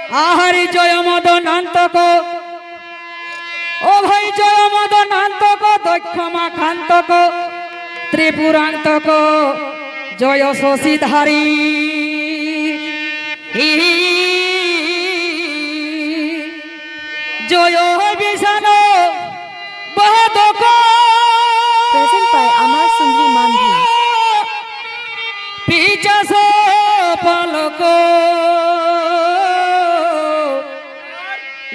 আহারি জয় মদনান্তক। ও ভাই জয় মদন মদনান্তক দক্ষমা খান্তক ত্রিপুরান্তক। জয় শশীধারী। জয় বিষাণ Mandhi. পিচাস পলক।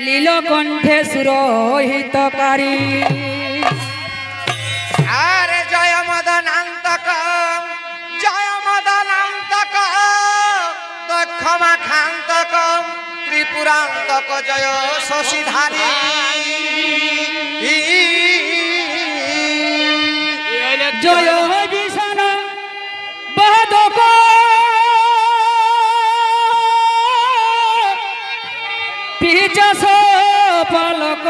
লীলকণ্ঠে সুরহিতকারী। আরে জয় মদনান্তক জয় মদনান্তক দক্ষমা খান্তক ত্রিপুরান্তক জয় শশীধারী। জয় পিচাস পলক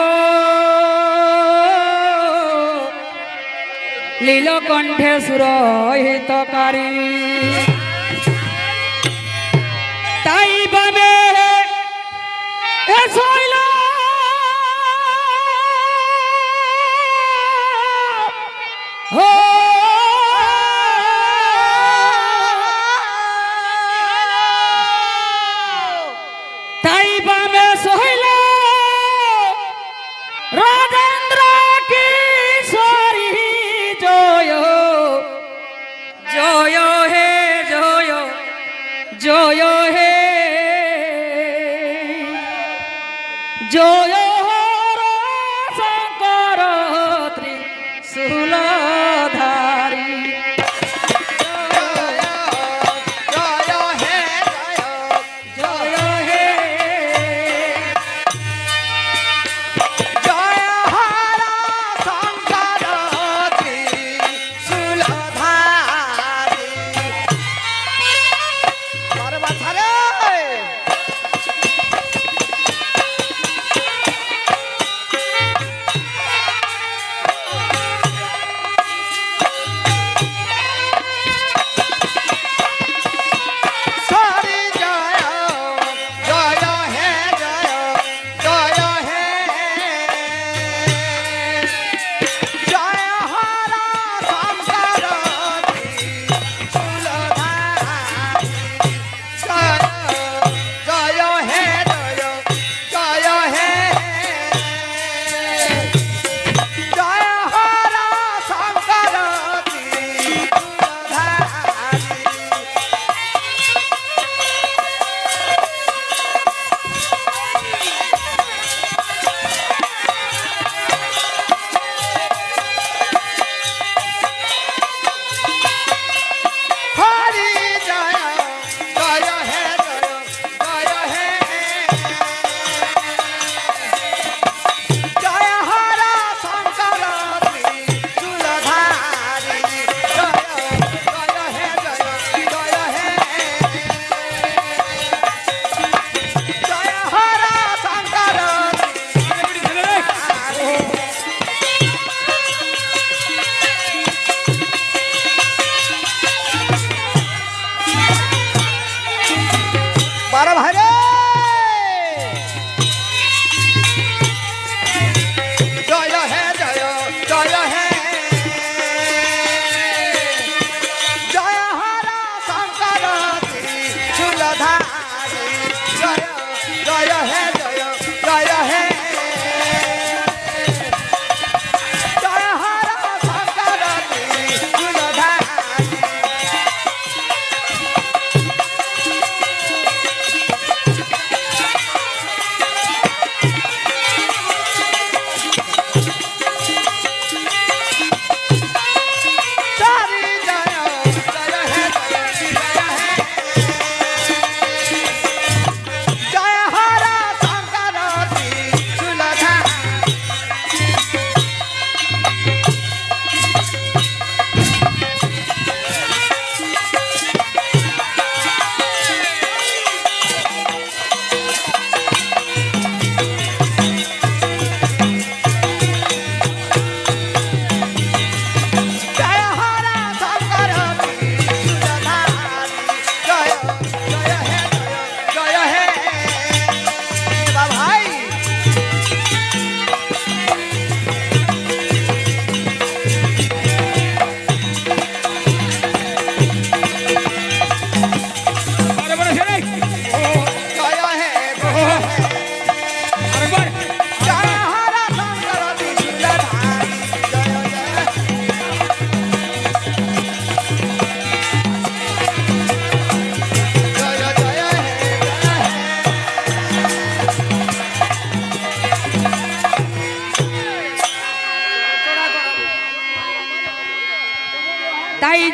লীলকণ্ঠে সুরহিতকারী। তাই বাবে এ তাই বাবে শৈল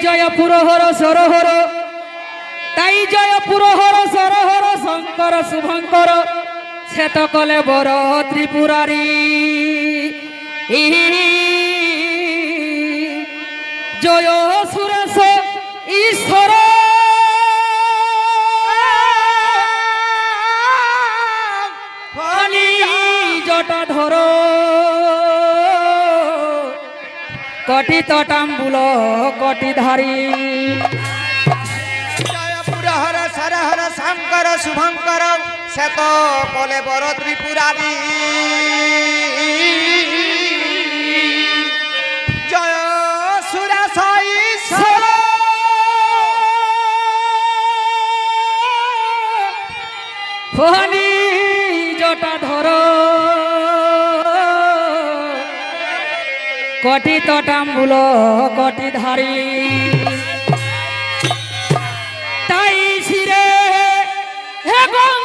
জয় পুরহর সরহর তাই জয় পুরহর সরহর শঙ্কর শুভঙ্কর। শ্বেত কলে বর ত্রিপুরারি। জয় সুরেশ ঈশ্বর। জটা ধর। কটি তটাম্বুল কটি ধারী পুরহর সরহর শঙ্কর শুভঙ্কর শ্বেত কলে বর ত্রিপুরারি জয় ফণি কটি তটাম্বুল কটি ধারি তাই শিরে হে গঙ্গা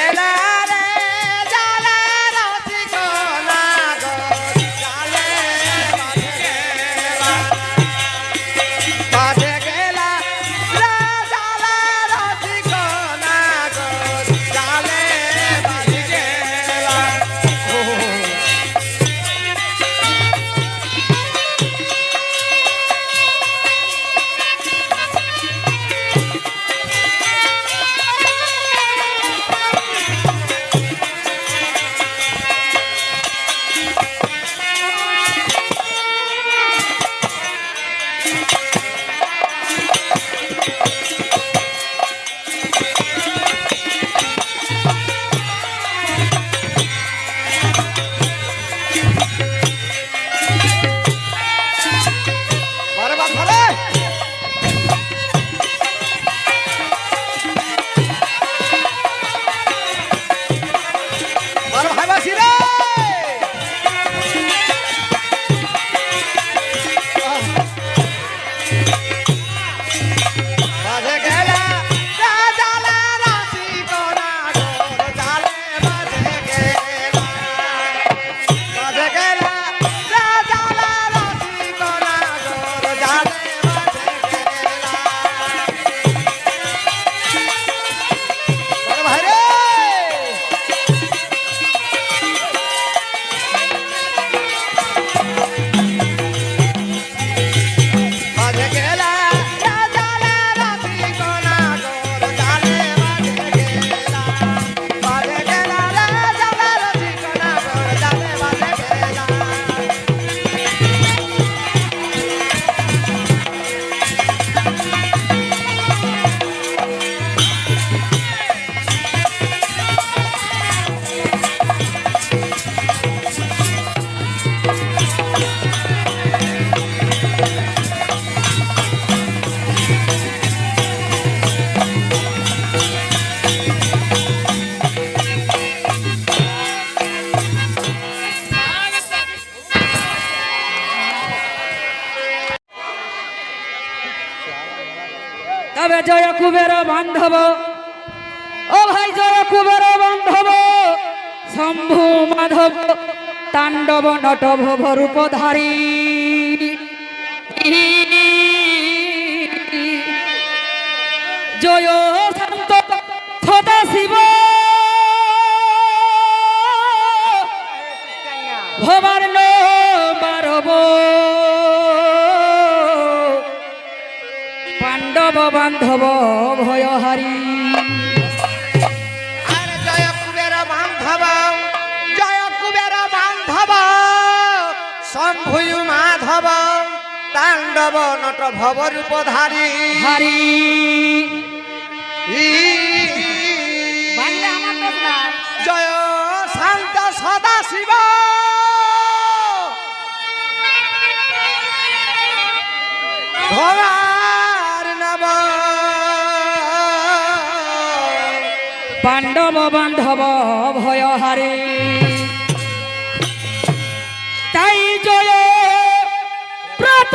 বান্ধব। ও ভাই জয় কুবের বান্ধব। শম্ভু মাধব, তাণ্ডব নটভব রূপধারী। জয় শান্ত, সদা শিব। পাণ্ডব বান্ধব ভয়হারী আরে জয় কুবের বান্ধব জয় কুবের বান্ধব শম্ভু তাণ্ডব নট ভব রূপধারী হারি। জয় শান্ত সদা শিব। ভবার পাণ্ডব বান্ধব ভয় হারে। তাই জয় প্রত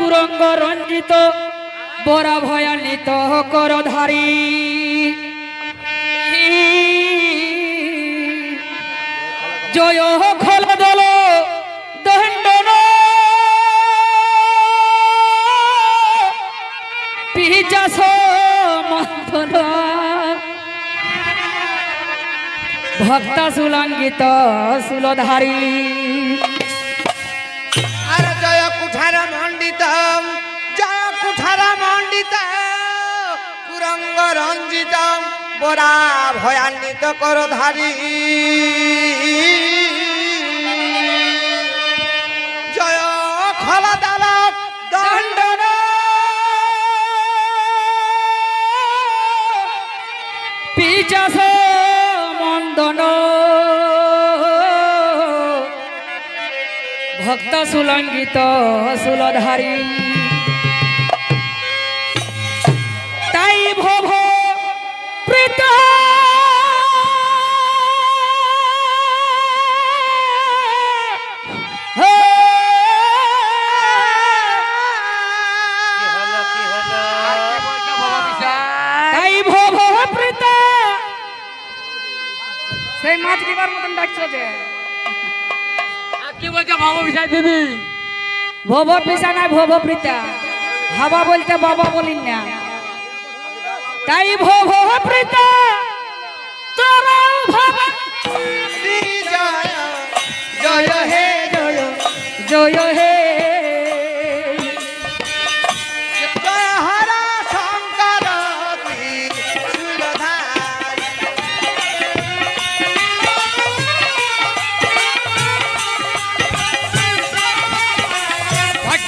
কুরঙ্গ রঞ্জিত, বরা ভয়ান্বিত কর ধারি জয় খল দল দণ্ডন পিচাস মন্থন ভক্ত সুলঙ্গিত সুলধারী। রঞ্জিত বরা ভয়ান্বিত করধারী। জয় খলদাল দণ্ডন। পিচাস মন্দন। ভক্ত সুলঙ্গিত সুলধারী। সেই মাছ দিবার মতন ডাকছো যে। কি বলছে দিদি? ভব পিসা নাই ভব প্রীতা হাবা বলতে বাবা বলিন না। তাই ভব প্রীতা তোর ভাবা। জয় জয় হে জয় জয় হে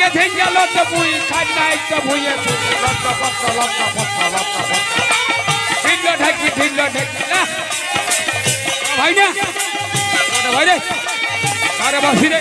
থাকে ভেঙে লট বুই খান্না একটা লট পট ঢিল্ল ঢাকি ঢাকি। ভাই না, ভাই রে। বাসি রে।